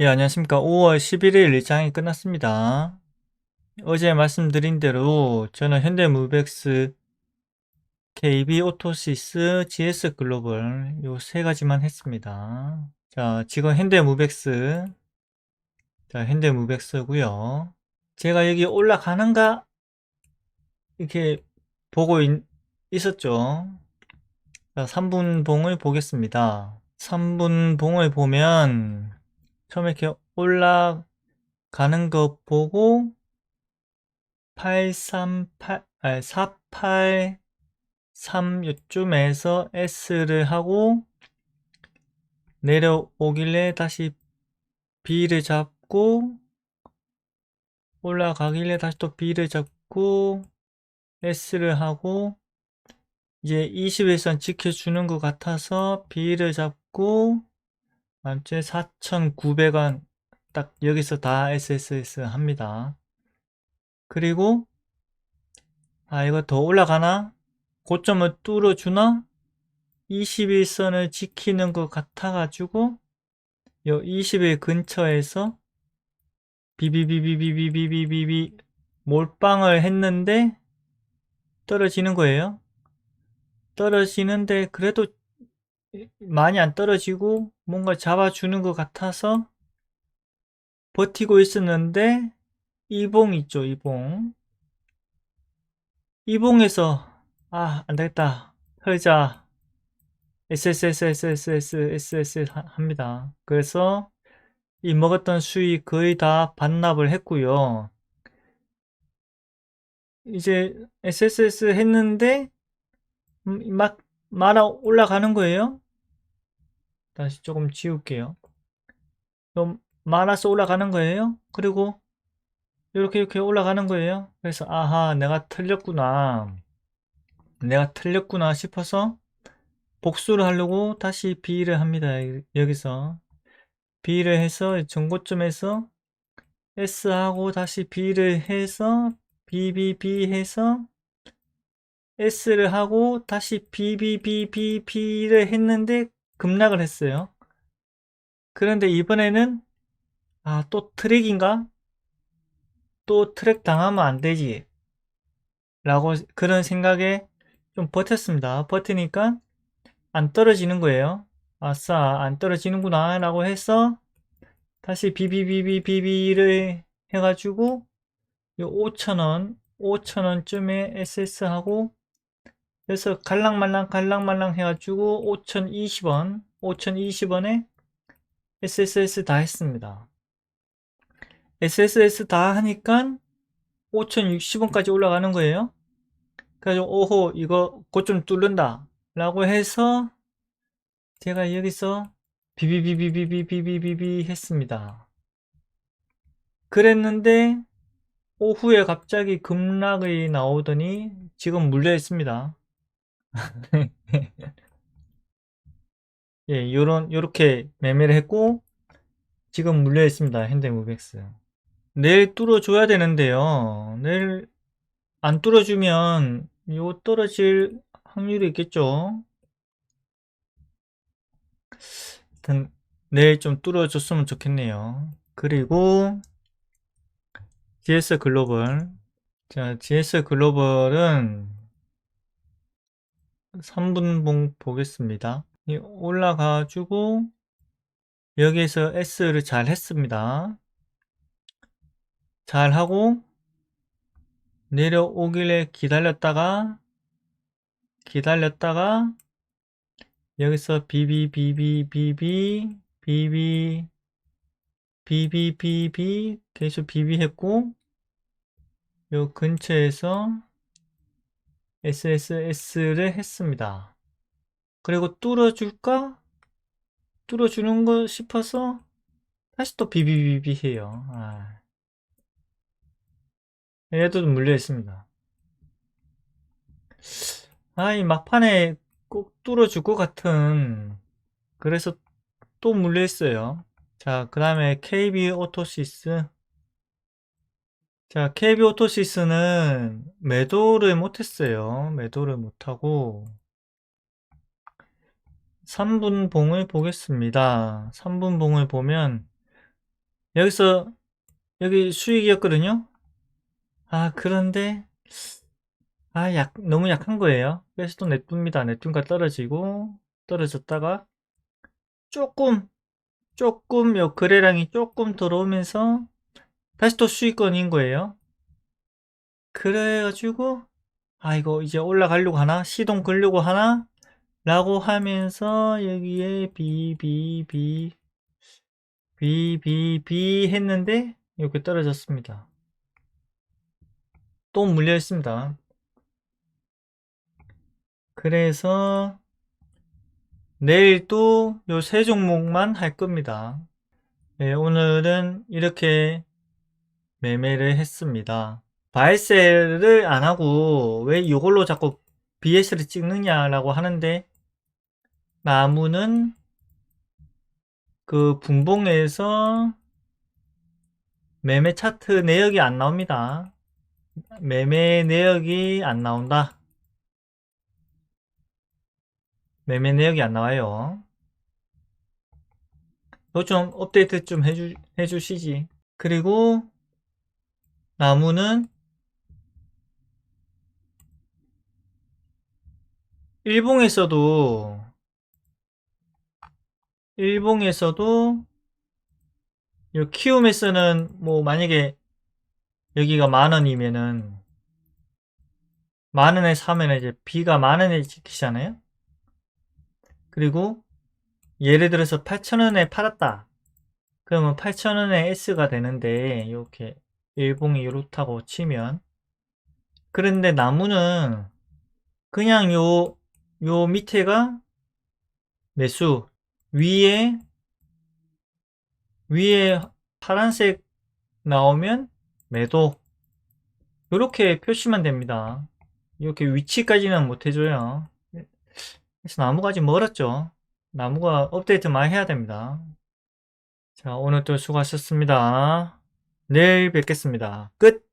예, 안녕하십니까. 5월 11일 일장이 끝났습니다. 어제 말씀드린 대로 저는 현대무백스, KB 오토시스, GS 글로벌 요 세 가지만 했습니다. 자, 지금 현대무백스, 자, 현대무백스고요. 제가 여기 올라가는가 이렇게 보고 있, 있었죠. 자, 3분 봉을 보겠습니다. 3분 봉을 보면 처음에 이렇게 올라가는 거 보고 838, 아니 483 요쯤에서 S를 하고 내려오길래 다시 B를 잡고 올라가길래 다시 또 B를 잡고 S를 하고 이제 21선 지켜주는 것 같아서 B를 잡고 만째 4,900원 딱 여기서 다 SSS 합니다. 그리고 아 이거 더 올라가나? 고점을 뚫어주나? 21선을 지키는 것 같아가지고 요 20일 근처에서 비비비비비비비비비 몰빵을 했는데 떨어지는 거예요. 떨어지는데 그래도 많이 안 떨어지고 뭔가 잡아주는 것 같아서 버티고 있었는데 이봉 있죠 이봉. 이봉에서 아 안되겠다. 털자. SSSSSSSS 합니다. 그래서 이 먹었던 수익 거의 다 반납을 했고요. 이제 SSS 했는데 음, 막 말아 올라가는 거예요 다시 조금 지울게요 좀 말아서 올라가는 거예요 그리고 이렇게 이렇게 올라가는 거예요. 그래서 아하 내가 틀렸구나. 내가 틀렸구나 싶어서 복수를 하려고 다시 B를 합니다. 여기서 B를 해서 전고점에서 S하고 다시 B를 해서 BBB 해서 S를 하고 다시 BBBBB를 했는데 급락을 했어요. 그런데 이번에는 아 또 트랙인가? 또 트랙 당하면 안 되지 라고 그런 생각에 좀 버텼습니다 버티니까 안 떨어지는 거예요 아싸 안 떨어지는구나 라고 해서 다시 비비비비비비를 해가지고 5천원 5천원쯤에 SS 하고 그래서 갈랑말랑 갈랑말랑 해가지고 5,020원 5,020원에 SSS 다 했습니다 SSS 다 하니까 5060원까지 올라가는 거예요. 그래서 오호 이거 곧 좀 뚫는다 라고 해서 제가 여기서 비비비비비비비비비 했습니다. 그랬는데 오후에 갑자기 급락이 나오더니 지금 물려 있습니다. 예, 요런 요렇게 매매를 했고 지금 물려 있습니다. 현대무백스. 내일 뚫어 줘야 되는데요. 내일 안 뚫어 주면 요 떨어질 확률이 있겠죠. 하여튼 내일 좀 뚫어 줬으면 좋겠네요. 그리고 GS 글로벌 자 GS 글로벌은 3분봉 보겠습니다. 올라가지고 여기에서 S를 잘 했습니다. 잘 하고 내려오길래 기다렸다가 기다렸다가 여기서 비비비비비비 비비 비비비비 계속 비비했고 요 근처에서 SSS를 했습니다. 그리고 뚫어줄까? 뚫어주는 거 싶어서 다시 또 비비비비 해요. 아. 얘도 물려 있습니다. 아, 이 막판에 꼭 뚫어줄 것 같은 그래서 또 물려 있어요. 자, 그 다음에 KB 오토시스. 자, KB 오토시스는 매도를 못했어요. 매도를 못하고 3분봉을 보겠습니다. 3분봉을 보면 여기서 여기 수익이었거든요. 아 그런데 아 약 너무 약한 거예요. 그래서 또 냅둡니다. 냅둔가 떨어지고 떨어졌다가 조금 조금 요 거래량이 조금 들어오면서 다시 또 수익권인 거예요. 그래가지고 아 이거 이제 올라가려고 하나 시동 걸려고 하나 라고 하면서 여기에 비비비 비비비 했는데 이렇게 떨어졌습니다. 또 물려 있습니다. 그래서 내일 또 요 세 종목만 할 겁니다. 네, 오늘은 이렇게 매매를 했습니다. 바이셀을 안 하고 왜 이걸로 자꾸 BS를 찍느냐라고 하는데 나무는 그 분봉에서 매매 차트 내역이 안 나옵니다. 매매 내역이 안 나온다. 매매 내역이 안 나와요. 이거 좀 업데이트 좀 해주, 해주시지. 그리고 나무는 일봉에서도 일봉에서도 이 키움에서는 뭐 만약에 여기가 만 원이면은 만 원에 사면 이제 B가 만 원에 찍히잖아요. 그리고 예를 들어서 8,000원에 팔았다. 그러면 8,000원에 S가 되는데 이렇게 일봉이 이렇다고 치면 그런데 나무는 그냥 요, 요 밑에가 매수 위에 위에 파란색 나오면 매도 이렇게 표시만 됩니다. 이렇게 위치까지는 못 해줘요. 그래서 나무가 아직 멀었죠. 나무가 업데이트 많이 해야 됩니다. 자, 오늘도 수고하셨습니다. 내일 뵙겠습니다. 끝!